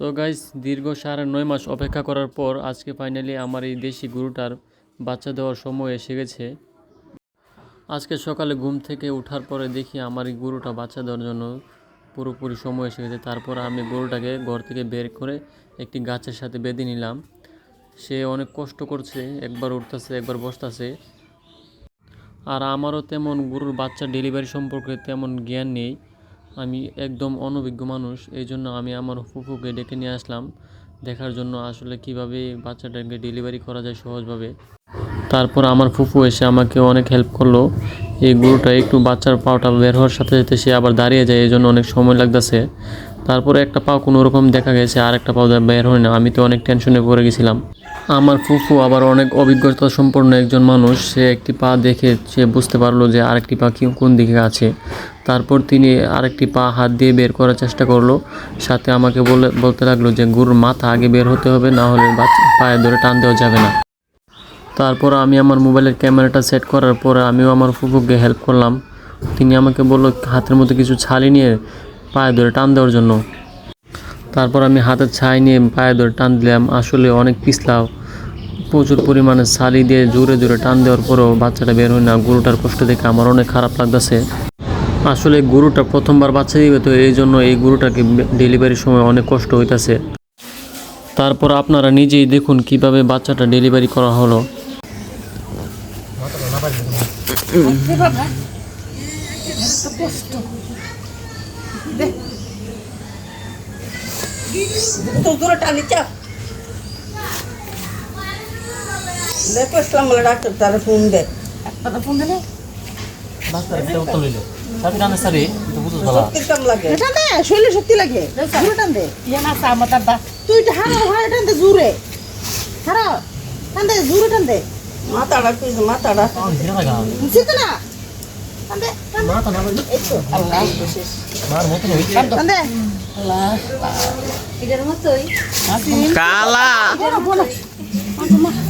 তো গাইস দীর্ঘ সাড়ে নয় মাস অপেক্ষা করার পর আজকে ফাইনালি আমার এই দেশি গরুটার বাচ্চা দেওয়ার সময় এসে গেছে। আজকে সকালে ঘুম থেকে ওঠার পরে দেখি আমার এই গরুটা বাচ্চা দেওয়ার জন্য পুরোপুরি সময় এসে গেছে। তারপর আমি গরুটাকে ঘর থেকে বের করে একটি গাছের সাথে বেঁধে নিলাম। সে অনেক কষ্ট করছে, একবার উঠতেছে, একবার বসতেছে। আর আমারও তেমন গরুর বাচ্চা ডেলিভারি সম্পর্কে তেমন জ্ঞান নেই। আমি একদম অনভিজ্ঞ মানুষ এই জন্য আমি আমার ফুফুকে ডেকে নিয়ে আসলাম। দেখার জন্য আসলে কীভাবে বাচ্চাটাকে ডেলিভারি করা যায় সহজভাবে। তারপর আমার ফুফু এসে আমাকে অনেক হেল্প করল। এই গরুটা একটু বাচ্চার পাওটা বের হওয়ার সাথে সাথে সে আবার দাঁড়িয়ে যায় এই জন্য অনেক সময় লাগতেছে। তারপরে একটা পাও কোনো রকম দেখা গেছে আর একটা পাও বের হয় না। আমি তো অনেক টেনশনে পড়ে গেছিলাম। আমার ফুফু আবার অনেক অভিজ্ঞতা সম্পন্ন একজন মানুষ। সে একটি পা দেখে সে বুঝতে পারল যে আরেকটি পা কি কোন দিকে আছে। তারপর তিনি আরেকটি পা হাত দিয়ে বের করার চেষ্টা করল। সাথে আমাকে বলে বলতে লাগল যে, গরুর মাথা আগে বের হতে হবে, না হলে পায়ে ধরে টান দেওয়া যাবে না। তারপর আমি আমার মোবাইলের ক্যামেরাটা সেট করার পরে আমিও আমার ফুফুকে হেল্প করলাম। তিনি আমাকে বলল, হাতের মধ্যে কিছু ছালি নিয়ে পায়ে ধরে টান দেওয়ার জন্য। তারপর আমি হাতের ছাই নিয়ে পায়ে ধরে টান দিলাম। আসলে অনেক পিছলাও। প্রচুর পরিমাণে ছালি দিয়ে জোরে জোরে টান দেওয়ার পরেও বাচ্চাটা বের হয় না গরুটার কষ্ট দেখে আমার অনেক খারাপ লাগতেছে আসলে গরুটা প্রথমবার বাচ্চা দিবে তো এই জন্য এই গরুটাকে ডেলিভারির সময় অনেক কষ্ট হইতাছে তারপর আপনারা নিজেই দেখুন কীভাবে বাচ্চাটা ডেলিভারি করা হলো তো দেখো ইসলাম বলে ডাক্তার তারা ফোন দে একটা ফোন দিলে। সত্যি কাম লাগে। টান দে শরীরে শক্তি লাগে। জোরে টান দে। তুই এটা হারা হারা টান দে জোরে হারা টান দে জোরে টান দে মাথাটা পিস মাথাটা বুঝছিস না। টান দে টান দে এই তো। আল্লাহ টান দে এটার মতোই। কালা। বলো বলো। দেহা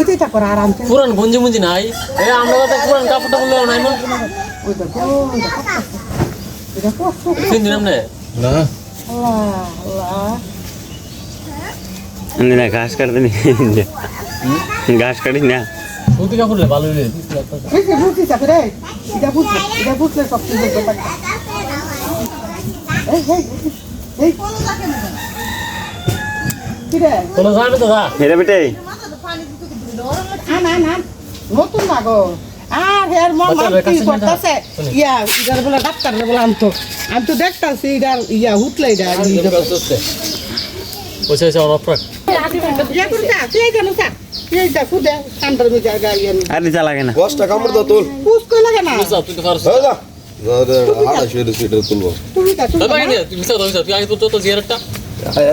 এটাই তা করে আরাম করে পুরান গঞ্জি মুঞ্জি নাই। এ আমরা তো পুরান কাপড়টা বললে নাই মন ওই দেখো এটা কষ্ট তিন দিন আমনে? আল্লাহ আল্লাহ আমি না ঘাস কাটতে নি। ঘাস কাটি না। সুতি কাপড়লে ভালো এই যে চাকরে এটা বুঝলে এটা বুঝলে সব কিছু ব্যাপার এই এই এই। কি রে? তোলা যাবে তো যা। হেরে বেটে। আনা না নতুন না গো আর হের মন কাছে নিয়ে করতেছে। ইয়া ইদার বলে ডাক্তার বলে আনতো। আমি তো দেখতাছি ইদার ইয়া হুটলে ইদার পয়সা পয়সা অন অফরাক ইয়া করে যা তুই জানো যা মে ইয়া আর যা লাগে না। দশটা কামড় দাও তোল। পুষ কই লাগে না তুই তো পারছ হয়ে যা। হাড়া শুয়ে সেটা তুলবো। তুমি তা তুমি দাদা তুমি তো। তো জিয়ারটা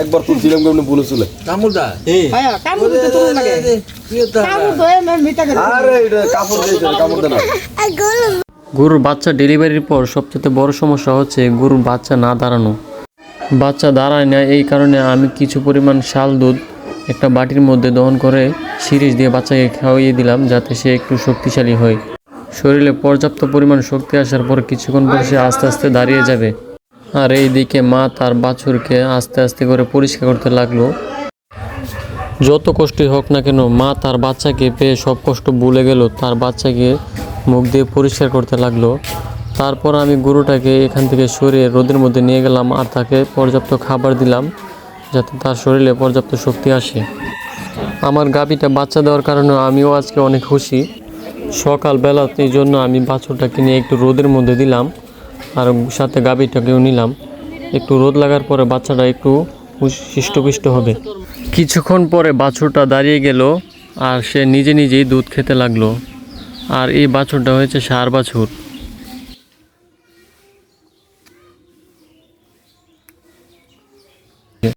একবার তুলছিলাম কেমন পুলিশ চলে? দিতে তুমি লাগে। দয়ে মে মিটা করে আরে এটা গরুর বাচ্চা ডেলিভারির পর সবচেয়ে বড় সমস্যা হচ্ছে গরুর বাচ্চা না দাঁড়ানো। বাচ্চা দাঁড়ায় না এই কারণে আমি কিছু পরিমাণ শাল দুধ একটা বাটির মধ্যে দহন করে সিরিজ দিয়ে বাচ্চাকে খাওয়িয়ে দিলাম যাতে সে একটু শক্তিশালী হয়। শরীরে পর্যাপ্ত পরিমাণ শক্তি আসার পর কিছুক্ষণ পর সে আস্তে আস্তে দাঁড়িয়ে যাবে। আর এই দিকে মা তার বাছুরকে আস্তে আস্তে করে পরিষ্কার করতে লাগল। যত কষ্টই হোক না কেন, মা তার বাচ্চাকে পেয়ে সব কষ্ট ভুলে গেল, তার বাচ্চাকে মুখ দিয়ে পরিষ্কার করতে লাগল। তারপর আমি গরুটাকে এখান থেকে সরিয়ে রোদের মধ্যে নিয়ে গেলাম আর তাকে পর্যাপ্ত খাবার দিলাম, যাতে তার শরীরে পর্যাপ্ত শক্তি আসে। আমার গাভীটা বাচ্চা দেওয়ার কারণে আমিও আজকে অনেক খুশি। সকালবেলা এই জন্য আমি বাছুরটাকে নিয়ে একটু রোদের মধ্যে দিলাম। আর সাথে গাভীটাকেও নিলাম। একটু রোদ লাগার পরে বাচ্চাটা একটু হৃষ্টপুষ্ট হবে। কিছুক্ষণ পরে বাছুরটা দাঁড়িয়ে গেল আর সে নিজে নিজেই দুধ খেতে লাগল। আর এই বাছুরটা হয়েছে সার বাছুর।